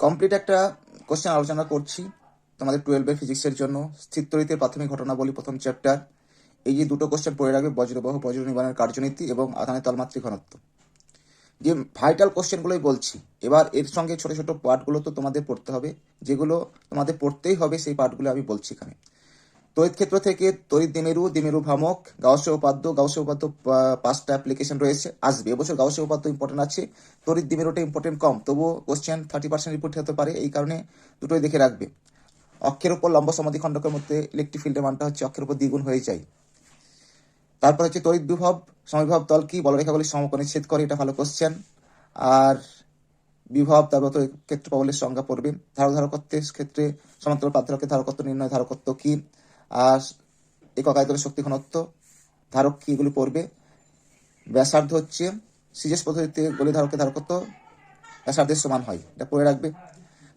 Complete একটা question আলোচনা করছি তোমাদের টুয়েলভে ফিজিক্সের জন্য। স্থিরতরিতের প্রাথমিক ঘটনাবলী প্রথম চ্যাপ্টার এই যে দুটো কোশ্চেন পড়ে রাখবে, বজ্রবাহ বজ্র নির্মাণের কার্যনীতি এবং আধানের তলমাত্রিক ঘনত্ব। যে ভাইটাল কোশ্চেনগুলোই বলছি, এবার এর সঙ্গে ছোট ছোট পার্টগুলো তো তোমাদের পড়তে হবে। যেগুলো তোমাদের পড়তেই হবে, সেই পার্টগুলো আমি বলছি এখানে। তড়িৎ ক্ষেত্র থেকে তড়িৎ দ্বিমেরু দ্বিমেরু ভ্রামক, গাউসীয় উপাদ্য গাউসীয় উপাদ্য পাঁচটা অ্যাপ্লিকেশন রয়েছে, আসবে। এবছর গাউসীয় উপাদ্য ইম্পর্টেন্ট আছে, তড়িৎ দ্বিমেরুটা ইম্পর্টেন্ট কম, তবুও কোশ্চেন থার্টি পার্সেন্ট রিপোর্ট হতে পারে, এই কারণে দুটোই দেখে রাখবে। অক্ষের উপর লম্ব সমাধি খণ্ডকের মধ্যে ইলেকট্রিক ফিল্ডের মানটা হচ্ছে অক্ষের উপর দ্বিগুণ হয়ে যায়। তারপর হচ্ছে তড়িৎ বিভব, সমবিভব তল কি? বলরেখাগুলি সমকোণে ছেদ করে, এটা ভালো কোশ্চেন আর বিভব, তারপর ক্ষেত্র পাবলের সংজ্ঞা পড়বে। ধারক ধারকত্বের ক্ষেত্রে সমান্তরাল প্রান্তরকের ধারকত্ব নির্ণয়, ধারকত্ব কি? আর একক আয়তনের শক্তি ঘনত্ব, ধারক কি এগুলি পড়বে? ব্যাসার্ধ হচ্ছে সিজেস পদ্ধতিতে গলি ধারকের ধারকত্ব, ব্যাসার্ধের সমান হয়। এটা পড়ে রাখবে।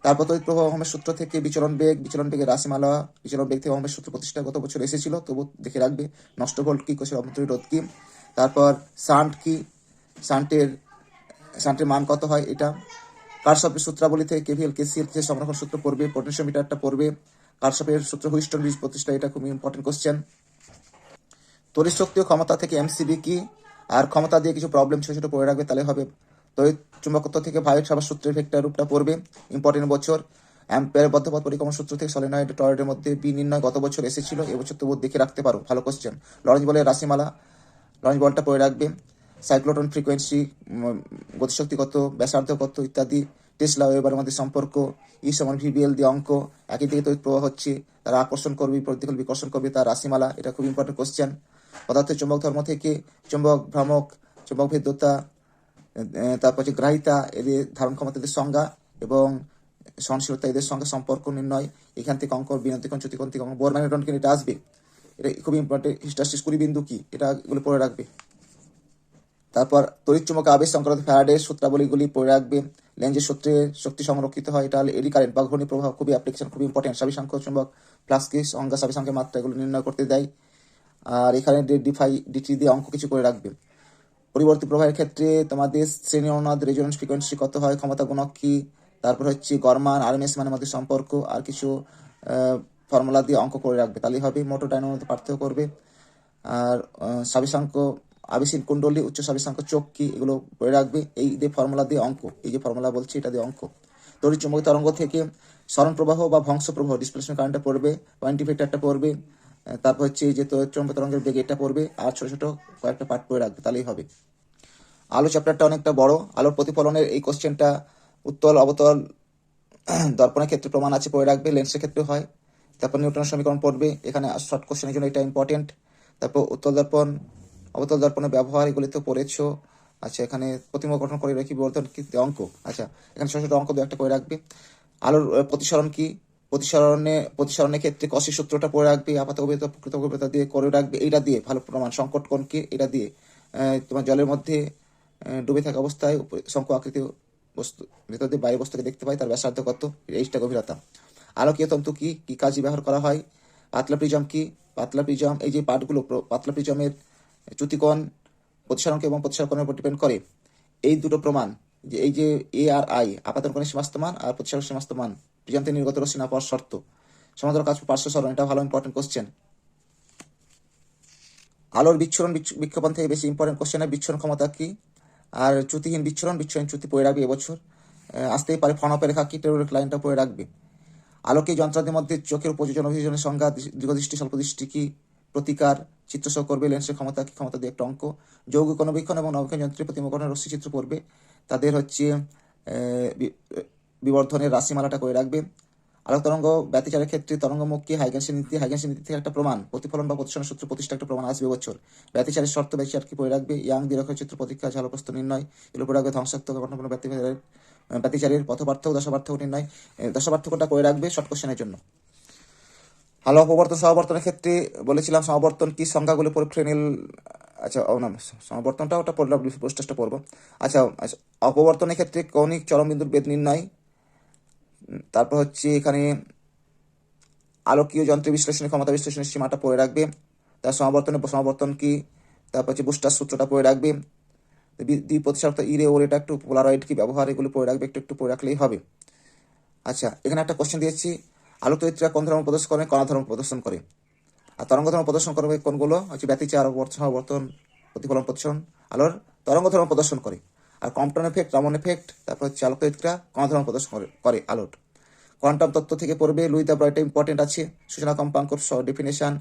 তারপর তড়িৎ প্রবাহ অহমের সূত্র থেকে বিচলন বেগ, বিচলন বেগের রাশিমালা, বিচলন বেগ থেকে অহমের সূত্র প্রতিষ্ঠা গত বছর এসেছিল তবু দেখে রাখবে। নষ্ট ভোল্ট কি, কোষের অভ্যন্তরীণ রোধ কি? তারপর সান্ট কি? সান্টের সান্টের মান কত হয় এটা? কার কারশপের সূত্রাবলী থেকে কেভিএল, কেসিএল যে সংরক্ষণ সূত্র পড়বে, পোটেনশিওমিটারটা পড়বে। কারশপের সূত্র হুইস্টন ব্রিজ প্রতিষ্ঠা এটা খুবই ইম্পর্টেন্ট কোশ্চেন তড়িৎ শক্তি ও ক্ষমতা থেকে এমসিবি কি? আর ক্ষমতা দিয়ে কিছু প্রবলেম ছোট ছোট পড়ে রাখবে তাহলে হবে তড়িৎ চুম্বকত্ব থেকে ভাইট সাবার সূত্রের ভেক্টর রূপটা পড়বে। ইম্পর্টেন্ট বছর। অ্যাম্পেয়ার বদ্ধপথ পরিক্রমণ সূত্র থেকে সলিনয়েড টয়েডের মধ্যে বি নির্ণয় গত বছর এসেছিল, এবছর তবু দেখে রাখতে পারো। ভালো কোশ্চেন লরেঞ্জ বলের রাশিমালা। লরেঞ্জ বলটা পড়ে রাখবে। সাইক্লোটন ফ্রিকোয়েন্সি গতিশক্তি কত ব্যাসার্ধ কত ইত্যাদি টেসলা ওয়েবার মধ্যে সম্পর্ক ই সমান ভিবিএল দিয়ে অঙ্ক, একই দিকে তড়িৎ প্রবাহ হচ্ছে, তারা আকর্ষণ করবে প্রতিকূল বিকর্ষণ করবে, তার রাশিমালা, এটা খুব ইম্পর্টেন্ট কোশ্চেন পদার্থের চুম্বক ধর্ম থেকে চুম্বক ভ্রামক, চুম্বক ভেদ্যতা তারপর হচ্ছে গ্রাহিতা, এদের ধারণ ক্ষমতা এদের সংজ্ঞা এবং সহনশীলতা এদের সঙ্গে সম্পর্ক নির্ণয়। এখান থেকে অঙ্ক বিনতিকোণ চ্যুতিকোণ থেকে অঙ্ক, বোর ম্যাগনেটনকে এটা আসবে। এটা খুবই ইম্পর্টেন্ট হিস্টাসিস কুড়ি বিন্দু কি? এটা এগুলো পড়ে রাখবে। তারপর তড়িৎ চুম্বক আবেশ সংক্রান্ত ফ্যারাডের সূত্রাবলীগুলি পড়ে রাখবে। লেন্সের সূত্রে শক্তি সংরক্ষিত হয়। এটা হলে এডি কারেন্ট বা ঘূর্ণি প্রভাব খুবই অ্যাপ্লিকেশন খুবই ইম্পর্টেন্ট সাবিসংখ্য চুম্বক ফ্লাস্কি সংজ্ঞা সাবিসংখ্যের মাত্রা, এগুলো নির্ণয় করতে দেয়। আর এখানে ডিফাই ডিটি দিয়ে অঙ্ক কিছু করে রাখবে। পরিবর্তী প্রবাহের ক্ষেত্রে তোমাদের শ্রেণি অনুনাদ রেজোনেন্স ফ্রিকোয়েন্সি কত হয়, ক্ষমতা গুণক কি? তারপর হচ্ছে গরমান আরএমএস মানের মধ্যে সম্পর্ক, আর কিছু ফর্মুলা দিয়ে অঙ্ক করে রাখবে। তাহলেই হবে। মোটর মধ্যে পার্থক্য করবে। আর সাবিসাঙ্ক আবেশীন কুণ্ডলী, উচ্চ সাবিসাঙ্ক চোখ কি এগুলো করে রাখবে? এই যে ফর্মুলা দিয়ে অঙ্ক, এই যে ফর্মুলা বলছি, এটা দিয়ে অঙ্ক। তড়িৎ চুম্বকীয় তরঙ্গ থেকে স্মরণ প্রবাহ বা ভংস প্রবাহ ডিসপ্লেসমেন্ট কারেন্টটা পড়বে পয়েন্ট ইফেক্টারটা পড়বে তারপর হচ্ছে এই যে চুম্বক তরঙ্গের বেগ এটা পড়বে, আর ছোট ছোট কয়েকটা পার্ট করে রাখবে, তাহলেই হবে। আলো চ্যাপ্টারটা অনেকটা বড়, আলোর প্রতিফলনের এই কোশ্চেনটা উত্তল, অবতল, দর্পণের ক্ষেত্রে প্রমাণ আছে, পড়ে রাখবে লেন্সের ক্ষেত্রে হয়। তারপর নিউটনের সমীকরণ পড়বে, এখানে শর্ট কোশ্চেনের জন্য এটা ইম্পর্টেন্ট তারপর উত্তল দর্পণ অবতল দর্পণের ব্যবহার এগুলি তো পড়েছো। আচ্ছা এখানে প্রতিমা গঠন করে রাখি বিবর্ধন কি? অঙ্ক। আচ্ছা এখানে ছোট অঙ্ক দু একটা করে রাখবে। আলোর প্রতিসরণ কি? প্রতিসরণে, প্রতিসরণের ক্ষেত্রে কষি সূত্রটা পড়ে রাখবে, আপাত অভিত প্রকৃত গভীরতা দিয়ে করে রাখবে। এইটা দিয়ে, ভালো প্রমাণ, সংকট কোণ কি? এটা দিয়ে তোমার জলের মধ্যে ডুবে থাকা অবস্থায় শঙ্কু আকৃতি বস্তু ভেতর দিয়ে বস্তুকে দেখতে পাই তার ব্যাসার্ধ কত? এইটা গভীরতা। আলোকীয় তন্তু কি? কি কাজে ব্যবহার করা হয়? পাতলা প্রিজম কি? পাতলা প্রিজম, এই যে পার্টগুলো প্র- পাতলা প্রিজমের চ্যুতিকোণ প্রতিসরণকে এবং প্রতিসরণের উপর ডিপেন্ড করে। এই দুটো প্রমাণ, যে এই যে এ আর আই আপাতন কোণের সীমাস্ত মান আর প্রতিসরণ সীমাস্ত মান প্রিজম থেকে নির্গত রশ্মি না পাওয়ার শর্ত। সমান্তরাল কাজ পার্শ্ব সরণ, এটা ভালো ইম্পর্টেন্ট কোশ্চেন আলোর বিচ্ছুরণ বিচ্ছ- বিক্ষেপণ থেকে বেশি ইম্পর্টেন্ট কোশ্চেনের বিচ্ছুরণ ক্ষমতা কি? আর চ্যুতিহীন বিচ্ছুরণ বিচ্ছুরণ চ্যুতি পড়ে রাখবে এবছর? আসতেই পারে ফনপের রেখা কি? টেরোরিক লাইনটা পড়ে রাখবে। আলোকে যন্ত্রাদির মধ্যে চোখের উপযোজন অভিযোজনের সংজ্ঞা দীর্ঘদৃষ্টি, স্বল্পদৃষ্টি কি? প্রতিকার চিত্রসহ করবে লেন্সের ক্ষমতা কি ক্ষমতা দিয়ে একটা অঙ্ক যৌগিক অনুবীক্ষণ এবং নবীক্ষণ যন্ত্রের প্রতিমকরণের রশ্মি চিত্র পড়বে। তাদের হচ্ছে বিবর্ধনের রাশিমালাটা করে রাখবে। আলোক তরঙ্গ ব্যতিচারের ক্ষেত্রে তরঙ্গমুখ হাইগেন্সের নীতি হাইগেন্সের নীতি থেকে একটা প্রমাণ প্রতিফলন বা প্রতিসরণ সূত্র প্রতিষ্ঠা একটা প্রমাণ আসবে বছর। ব্যতিচারের শর্ত ব্যতিচার কি পড়ে রাখবে। ইয়াং দীর্ঘ চিত্র প্রতীক্ষা ঝালপ্রস্ত নির্ণয় এর পড়ে রাখবে ধ্বংসাত্মক ঘটনা কোনো ব্যতিচারের ব্যতিচারের পথপার্থক্য দশাপার্থক্য নির্ণয় এ, দশাপার্থক্যটা করে রাখবে শর্ট কোশ্চেনের জন্য। আলো অপবর্তন সমাবর্তনের ক্ষেত্রে বলেছিলাম সমাবর্তন কি সংখ্যাগুলো পরে ফ্রেনেল আচ্ছা ও না সমাবর্তনটা ওটা পড়লাম পোস্টাসটা পড়ব। আচ্ছা আচ্ছা, অপবর্তনের ক্ষেত্রে কৌণিক চরমবিন্দুর বেদ নির্ণয়। তারপর হচ্ছে এখানে আলোকীয় যন্ত্রের বিশ্লেষণের ক্ষমতা বিশ্লেষণের সীমাটা পড়ে রাখবে। তার সমাবর্তনের সমাবর্তন কি? তারপর হচ্ছে বুস্টার সূত্রটা পড়ে রাখবে। দ্বি প্রতিশত ইরে ওর এটা একটু পোলারয়েড কি ব্যবহার এগুলো পড়ে রাখবে একটু একটু পড়ে রাখলেই হবে। আচ্ছা এখানে একটা কোশ্চেন দিয়েছি। আলোক তৈত্রীরা কোন ধর্ম প্রদর্শন করে, কণা ধর্ম প্রদর্শন করে? আর তরঙ্গ ধর্ম প্রদর্শন করবে কোনগুলো? হচ্ছে ব্যতিচার অবর্তন প্রতিফলন, প্রদর্শন। আলোর তরঙ্গ ধর্ম প্রদর্শন করে। আর কম্পটন এফেক্ট রামন এফেক্ট তারপর হচ্ছে আলোক তৈত্রীরা কণা ধর্ম প্রদর্শন করে আলোর। কোয়ান্টাম তত্ত্ব থেকে পড়বে, লুই দা ব্রয়টা ইম্পর্টেন্ট আছে। সূচনা কম্পাঙ্ক ডেফিনেশন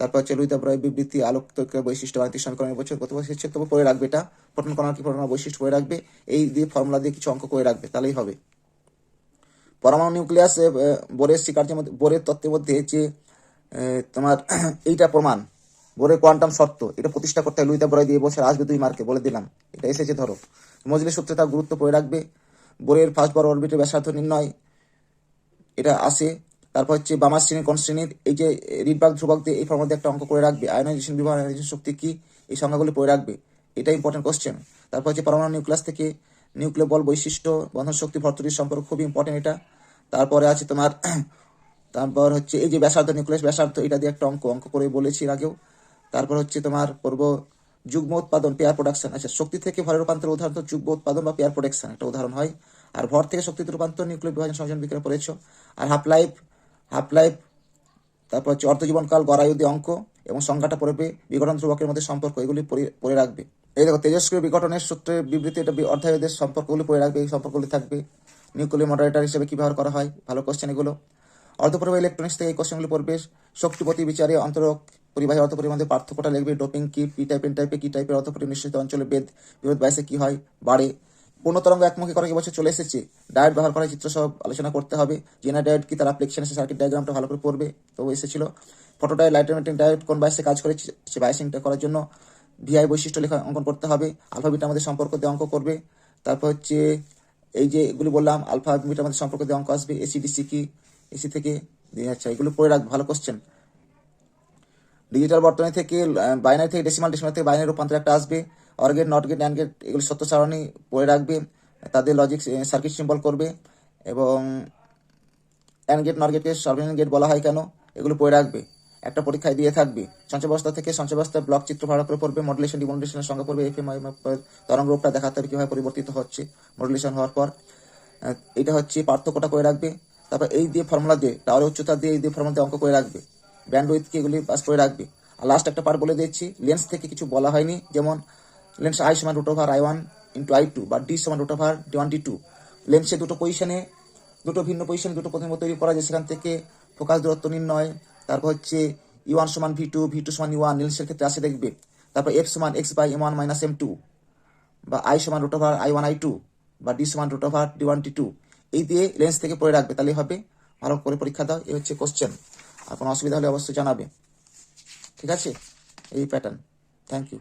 তারপর হচ্ছে লুই দা ব্রয় বিবৃতি, আলোক বৈশিষ্ট্য গাণিতিক সমীকরণের বছর গত বছর হচ্ছে তবু পড়ে রাখবে এটা। প্রোটন কণার কি বৈশিষ্ট্য পড়ে রাখবে? এই দিয়ে ফর্মুলা দিয়ে কিছু অঙ্ক করে রাখবে, তাহলেই হবে। পরমাণু নিউক্লিয়াস বোরের শিকার্যের মধ্যে, বোরের তত্ত্বের মধ্যে যে তোমার এইটা প্রমাণ, বোরের কোয়ান্টাম শর্ত, এটা প্রতিষ্ঠা করতে হয় লুইতা বড়াই দিয়ে বছর আসবে দুই মার্কে, বলে দিলাম। এটা এসেছে ধরো। মজলির সূত্রে তার গুরুত্ব পড়ে রাখবে। বোরের ফার্স্ট বড় অরবিটের ব্যাসার্ধ নির্ণয়, এটা আসে। তারপর হচ্ছে বামার শ্রেণি কোন শ্রেণির, এই যে রিডবার্গ ধ্রুবক দিয়ে এই মধ্যে একটা অঙ্ক করে রাখবে। আয়নাইজেশন বিভাগ শক্তি কি? এই সংখ্যাগুলি পড়ে রাখবে। এটা ইম্পর্টেন্ট কোশ্চেন তারপর হচ্ছে পরমাণু নিউক্লিয়াস থেকে নিউক্লিয় বল বৈশিষ্ট্য, বন্ধন শক্তি ভর্তুরির সম্পর্ক খুব ইম্পর্টেন্ট এটা। তারপরে আছে তোমার, তারপর হচ্ছে এই যে ব্যাসার্ধ, নিউক্লিয়াস ব্যাসার্ধ, এটা দিয়ে একটা অঙ্ক অঙ্ক করে বলেছি আগেও। তারপর হচ্ছে তোমার করব যুগ্ম উৎপাদন পেয়ার প্রোডাকশন আচ্ছা শক্তি থেকে ভরের রূপান্তর উদাহরণ, তো যুগ্ম উৎপাদন বা পেয়ার প্রোডাকশন একটা উদাহরণ হয়। আর ভর থেকে শক্তিতে রূপান্তর নিউক্লিয় বিভাজন, সংযোজন বিক্রিয়া পড়েছ আর হাফ লাইফ হাফ লাইফ তারপর হচ্ছে অর্ধজীবনকাল গড়ায়ুদি অঙ্ক এবং সংখ্যাটা পড়বে বিঘটন ধ্রুবকের মধ্যে সম্পর্ক, এগুলি পড়ে রাখবে। এই দেখো, তেজস্ক্রিয় বিঘটনের সূত্রে বিবৃতি, এটা অধ্যায়দের সম্পর্কগুলি পড়ে রাখবে, এই সম্পর্কগুলি থাকবে। নিউক্লিয় মডারেটর হিসেবে কি ব্যবহার করা হয়? ভালো কোশ্চেন এগুলো। অর্ধপরিবাহী ইলেকট্রনিক্স থেকে এই কোশ্চেনগুলি পড়বে। শক্তিপতি বিচারে অন্তরক পরিবাহী অর্ধপরিবাহের মধ্যে পার্থক্যটা লিখবে ডোপিং কি পি টাইপ এন টাইপে কি টাইপের অর্ধপরি নিশ্চিত অঞ্চলে বেদ বিরোধ বাইসে কি হয়? বাড়ে। পূর্ণ তরঙ্গ একমুখী করার বছর চলে এসেছে। ডায়েট ব্যবহার করার চিত্র সব আলোচনা করতে হবে। জেনা ডায়েট কি তার অ্যাপ্লিকেশন সার্কিট ডায়াগ্রামটা ভালো করে পড়বে। তো এসেছিল। Photo diode light emitting diode কোন বাইসে কাজ করে সে বাইসিংটা করার জন্য। ভিআই বৈশিষ্ট্য লেখা অঙ্কন করতে হবে। আলফা বিটার মধ্যে সম্পর্ক দিয়ে অঙ্ক করবে। তারপর হচ্ছে এই যে এগুলি বললাম আলফা বিটার মধ্যে সম্পর্ক দিয়ে অঙ্ক আসবে। এসি ডিসি কি? এসি থেকে আচ্ছা এগুলো পড়ে রাখবে, ভালো কোশ্চেন ডিজিটাল বর্তনী থেকে বাইনারি থেকে ডেসিমাল ডেসিমাল থেকে বাইনারি রূপান্তর একটা আসবে। Or gate not gate and gate এগুলো সত্য সারণী পড়ে রাখবে। তাদের লজিক সার্কিট সিম্বল করবে। এবং অ্যান্ড গেট নট গেটকে সর্বনিম্ন গেট বলা হয় কেন? এগুলো পড়ে রাখবে। একটা পরীক্ষায় দিয়ে থাকবে। সঞ্চয় ব্যবস্থা থেকে সঞ্চয় ব্যবস্থার ব্লক চিত্র ভাড়া করে পড়বে। মডুলেশন ডিমোডুলেশনের সঙ্গে পড়বে। এফ এম তরঙ্গ রূপটা দেখাতে হবে কীভাবে পরিবর্তিত হচ্ছে মডুলেশন হওয়ার পর। এটা হচ্ছে পার্থক্যটা করে রাখবে। তারপর এই দিয়ে ফর্মুলা দিয়ে টাওয়ারের উচ্চতা দিয়ে এই দিয়ে ফর্মুলা দিয়ে অঙ্ক করে রাখবে। ব্যান্ড উইথকে এগুলি পাস করে রাখবে। আর লাস্ট একটা পার্ট বলে দিচ্ছি লেন্স থেকে কিছু বলা হয়নি। যেমন লেন্স আই সমান root over I one into I two বা ডি সমান root over D one D two লেন্সে দুটো পজিশনে দুটো ভিন্ন পজিশন দুটো প্রতিম্ব তৈরি করা যায়। সেখান থেকে ফোকাস দূরত্ব নির্ণয় তারপর হচ্ছে ই ওয়ান সমান ভি টু ভি টু সমান ইওয়ান ওয়ান লেন্সের ক্ষেত্রে আসে দেখবে। তারপর এফ সমান X by M one minus M two বা আই সমান root over I one I two বা ডি সমান root over D one D two এই দিয়ে লেন্স থেকে পড়ে রাখবে তাহলে হবে। ভালো করে পরীক্ষা দাও এই হচ্ছে কোশ্চেন আর কোনো অসুবিধা হলে অবশ্যই জানাবে। ঠিক আছে? এই প্যাটার্ন থ্যাংক ইউ